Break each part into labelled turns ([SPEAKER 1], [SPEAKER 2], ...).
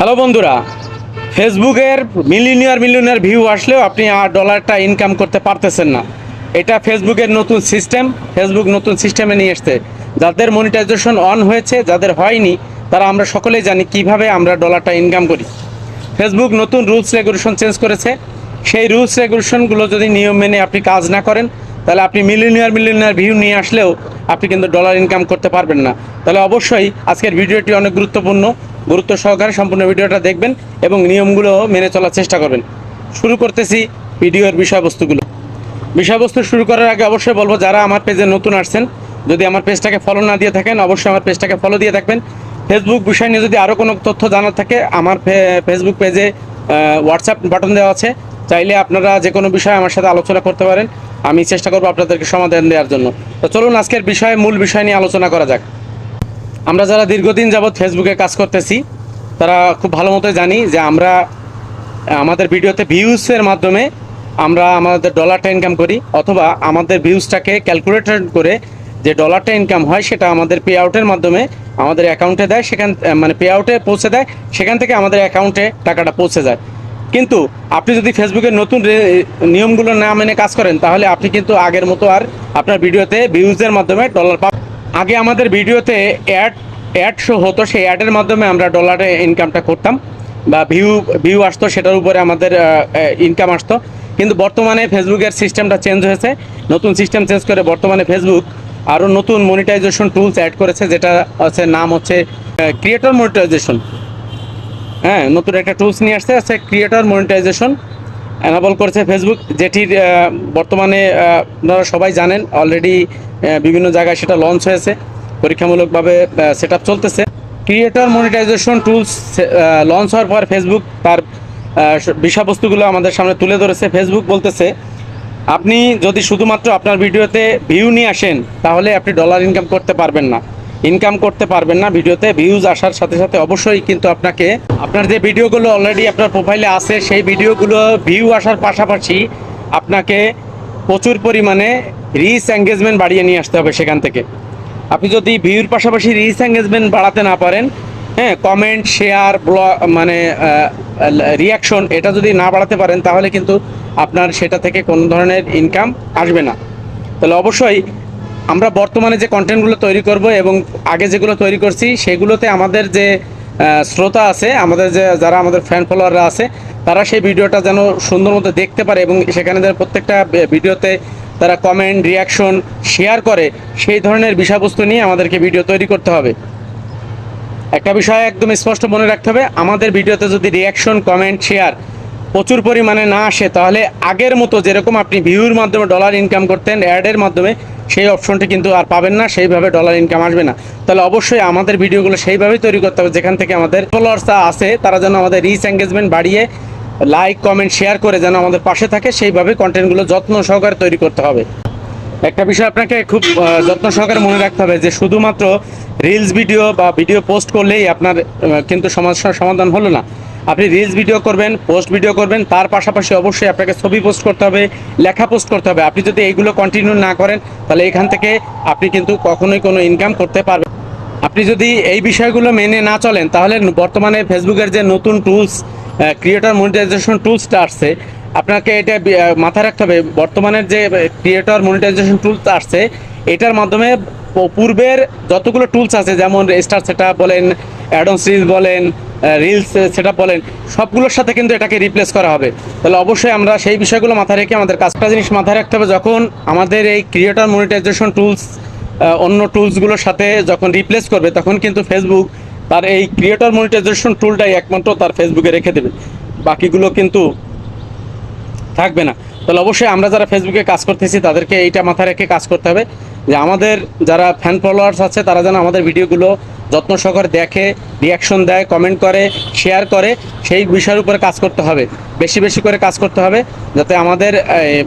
[SPEAKER 1] Hello বন্ধুরা, ফেসবুকের millionaire millionaire view আসলেও আপনি আর ডলারটা ইনকাম করতে পারতেছেন না। এটা ফেসবুকের নতুন সিস্টেম ফেসবুক নতুন সিস্টেমে নিয়ে এসছে। যাদের মনিটাইজেশন অন হয়েছে, যাদের হয়নি, তারা আমরা সকলেই জানি কীভাবে আমরা ডলারটা ইনকাম করি। ফেসবুক নতুন রুলস রেগুলেশন চেঞ্জ করেছে। সেই রুলস রেগুলেশনগুলো যদি নিয়ম মেনে আপনি কাজ না করেন, তাহলে আপনি মিলিনিয়ার মিলিনিয়ার ভিউ নিয়ে আসলেও আপনি কিন্তু ডলার ইনকাম করতে পারবেন না। তাহলে অবশ্যই আজকের ভিডিওটি অনেক গুরুত্বপূর্ণ। গুরুত্ব সহকারে সম্পূর্ণ ভিডিওটা দেখবেন এবং নিয়মগুলো মেনে চলার চেষ্টা করবেন। শুরু করতেছি ভিডিওর বিষয়বস্তুগুলো। বিষয়বস্তু শুরু করার আগে অবশ্যই বলব, যারা আমার পেজে নতুন আসছেন, যদি আমার পেজটাকে ফলো না দিয়ে থাকেন, অবশ্যই আমার পেজটাকে ফলো দিয়ে থাকবেন ফেসবুক বিষয় নিয়ে যদি আরও কোনো তথ্য জানার থাকে, আমার ফেসবুক পেজে হোয়াটসঅ্যাপ বাটন দেওয়া আছে। চাইলে আপনারা যে কোনো বিষয়ে আমার সাথে আলোচনা করতে পারেন। আমি চেষ্টা করব আপনাদেরকে সমাধান দেওয়ার জন্য। তো চলুন আজকের বিষয়ে, মূল বিষয় নিয়ে আলোচনা করা যাক। আমরা যারা দীর্ঘদিন যাবৎ ফেসবুকে কাজ করতেছি, তারা খুব ভালো মতো জানি যে আমরা, আমাদের ভিডিওতে ভিউসের মাধ্যমে আমরা আমাদের ডলারটা ইনকাম করি, অথবা আমাদের ভিউজটাকে ক্যালকুলেটর করে যে ডলারটা ইনকাম হয় সেটা আমাদের পে আউটের মাধ্যমে আমাদের অ্যাকাউন্টে দেয়, সেখান মানে পে আউটে পৌঁছে দেয়, সেখান থেকে আমাদের অ্যাকাউন্টে টাকাটা পৌঁছে যায়। কিন্তু আপনি যদি ফেসবুকের নতুন নিয়মগুলো না মেনে কাজ করেন, তাহলে আপনি কিন্তু আগের মতো আর আপনার ভিডিওতে ভিউজের মাধ্যমে ডলার পাবেন আগে আমাদের ভিডিওতে অ্যাড অ্যাড শো হতো, সেই অ্যাডের মাধ্যমে আমরা ডলারে ইনকামটা করতাম বা ভিউ ভিউ আসতো, সেটার উপরে আমাদের ইনকাম আসতো। কিন্তু বর্তমানে ফেসবুকের সিস্টেমটা চেঞ্জ হয়েছে। নতুন সিস্টেম চেঞ্জ করে বর্তমানে ফেসবুক আরও নতুন মনিটাইজেশন টুলস অ্যাড করেছে, যেটা হচ্ছে নাম হচ্ছে ক্রিয়েটর মনিটাইজেশন হ্যাঁ নতুন একটা টুলস নিয়ে আসছে, আছে ক্রিয়েটর মনিটাইজেশন অ্যানাবল করেছে ফেসবুক যেটির বর্তমানে আপনারা সবাই জানেন অলরেডি বিভিন্ন জায়গায় সেটা লঞ্চ হয়েছে। পরীক্ষামূলকভাবে সেট চলতেছে। ক্রিয়েটর মনিটাইজেশন টুলস লঞ্চ হওয়ার পর ফেসবুক তার বিষয়বস্তুগুলো আমাদের সামনে তুলে ধরেছে। ফেসবুক বলতেছে, আপনি যদি শুধুমাত্র আপনার ভিডিওতে ভিউ নিয়ে আসেন, তাহলে আপনি ডলার ইনকাম করতে পারবেন না। ইনকাম করতে পারবেন না ভিডিওতে ভিউজ আসার সাথে সাথে অবশ্যই কিন্তু আপনাকে, আপনার যে ভিডিওগুলো অলরেডি আপনার প্রোফাইলে আছে, সেই ভিডিওগুলো ভিউ আসার পাশাপাশি আপনাকে প্রচুর পরিমাণে রিচ এঙ্গেজমেন্ট বাড়িয়ে নিয়ে আসতে হবে সেখান থেকে। আপনি যদি ভিউর পাশাপাশি রিচ এঙ্গেজমেন্ট বাড়াতে না পারেন হ্যাঁ কমেন্ট শেয়ার ব্লগ মানে রিয়াকশন এটা যদি না বাড়াতে পারেন, তাহলে কিন্তু আপনার সেটা থেকে কোনো ধরনের ইনকাম আসবে না। তাহলে অবশ্যই আমরা বর্তমানে যে কন্টেন্টগুলো তৈরি করব এবং আগে যেগুলো তৈরি করছি, সেগুলোতে আমাদের যে শ্রোতা আছে, আমাদের যে, যারা আমাদের ফ্যান ফলোয়াররা আছে, তারা সেই ভিডিওটা যেন সুন্দর মতো দেখতে পারে এবং সেখানে যেন প্রত্যেকটা ভিডিওতে তারা কমেন্ট রিয়াকশন শেয়ার করে, সেই ধরনের বিষয়বস্তু নিয়ে আমাদেরকে ভিডিও তৈরি করতে হবে। একটা বিষয় একদম স্পষ্ট মনে রাখতে হবে, আমাদের ভিডিওতে যদি রিয়াকশন কমেন্ট শেয়ার প্রচুর পরিমাণে না আসে, তাহলে আগের মতো যেরকম আপনি ভিউর মাধ্যমে ডলার ইনকাম করতেন অ্যাডের মাধ্যমে সেই অপশনটি কিন্তু আর পাবেন না, সেইভাবে ডলার ইনকাম আসবে না। তাহলে অবশ্যই আমাদের ভিডিওগুলো সেইভাবেই তৈরি করতে হবে, যেখান থেকে আমাদের ফলোয়ার্সরা আছে, তারা যেন আমাদের রিচ এঙ্গেজমেন্ট বাড়িয়ে লাইক কমেন্ট শেয়ার করে যেন আমাদের পাশে থাকে, সেইভাবে কন্টেন্টগুলো যত্ন সহকারে তৈরি করতে হবে। একটা বিষয় আপনাকে খুব যত্ন সহকারে মনে রাখতে হবে যে শুধুমাত্র রিলস ভিডিও বা ভিডিও পোস্ট করলেই আপনার কিন্তু সমস্যার সমাধান হলো না। আপনি রিলস ভিডিও করবেন পোস্ট ভিডিও করবেন, তার পাশাপাশি অবশ্যই আপনাকে ছবি পোস্ট করতে হবে, লেখা পোস্ট করতে হবে। আপনি যদি এইগুলো কন্টিনিউ না করেন, তাহলে এখান থেকে আপনি কিন্তু কখনোই কোনো ইনকাম করতে পারবেন আপনি যদি এই বিষয়গুলো মেনে না চলেন, তাহলে বর্তমানে ফেসবুকের যে নতুন টুলস ক্রিয়েটর মনিটাইজেশন টুলসটা আসছে, আপনাকে এটা মাথায় রাখতে হবে, বর্তমানের যে ক্রিয়েটর মনিটাইজেশন টুলস আসছে, এটার মাধ্যমে পূর্বের যতগুলো টুলস আছে, যেমন স্টার সেট বলেন অ্যাডন সিরিজ বলেন রিলস সেট বলেন, সবগুলোর সাথে কিন্তু এটাকে রিপ্লেস করা হবে। তাহলে অবশ্যই আমরা সেই বিষয়গুলো মাথায় রেখে আমাদের কাজটা জিনিস মাথায় রাখতে হবে যখন আমাদের এই ক্রিয়েটর মনিটাইজেশন টুলস অন্য টুলসগুলোর সাথে যখন রিপ্লেস করবে, তখন কিন্তু ফেসবুক তার এই ক্রিয়েটর মনিটাইজেশন টুলটাই একমাত্র তার ফেসবুকে রেখে দেবে। বাকিগুলো কিন্তু থাকবে না। তাহলে অবশ্যই আমরা যারা ফেসবুকে কাজ করতেছি, তাদেরকে এইটা মাথায় রেখে কাজ করতে হবে। যে আমাদের যারা ফ্যান ফলোয়ার্স আছে, তারা যেন আমাদের ভিডিওগুলো যত্ন সহকারে দেখে রিয়াকশন দেয় কমেন্ট করে শেয়ার করে, সেই বিষয়ের উপরে কাজ করতে হবে। বেশি বেশি করে কাজ করতে হবে, যাতে আমাদের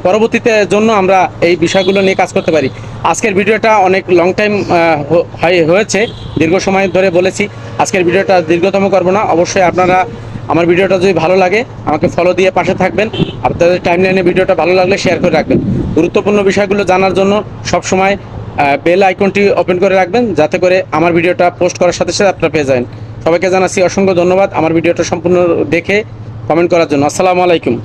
[SPEAKER 1] পরবর্তীতে জন্য আমরা এই বিষয়গুলো নিয়ে কাজ করতে পারি। আজকের ভিডিওটা অনেক লং টাইম হয়েছে, দীর্ঘ সময় ধরে বলেছি। আজকের ভিডিওটা দীর্ঘতম করব না। অবশ্যই আপনারা আমার ভিডিওটা যদি ভালো লাগে, আমাকে ফলো দিয়ে পাশে থাকবেন। আপনাদের টাইম লাইনে ভিডিওটা ভালো লাগলে শেয়ার করে রাখবেন। গুরুত্বপূর্ণ বিষয়গুলো জানার জন্য সবসময় বেল আইকনটি ওপেন করে রাখবেন, যাতে করে আমার ভিডিওটা পোস্ট করার সাথে সাথে আপনারা পেয়ে যান সবাইকে জানাচ্ছি অসংখ্য ধন্যবাদ আমার ভিডিওটা সম্পূর্ণ দেখে কমেন্ট করার জন্য। আসসালামু আলাইকুম।